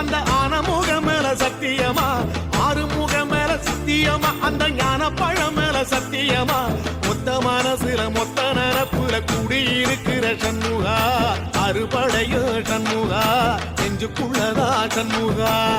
அந்த ஆன முக மேல சத்தியமா? ஆறு முக மேல சத்தியமா? அந்த ஞான பழம் மேல சத்தியமா? மொத்த மனசுல மொத்த நிரப்புல குடியிருக்கிற சண்முகா. அறுபடையோ சண்முகா. நெஞ்சுக்குள்ளதா சண்முகா.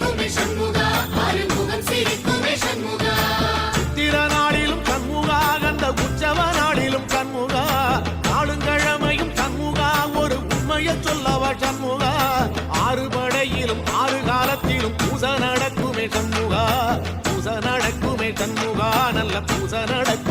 பூச நடக்கும்.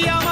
Maria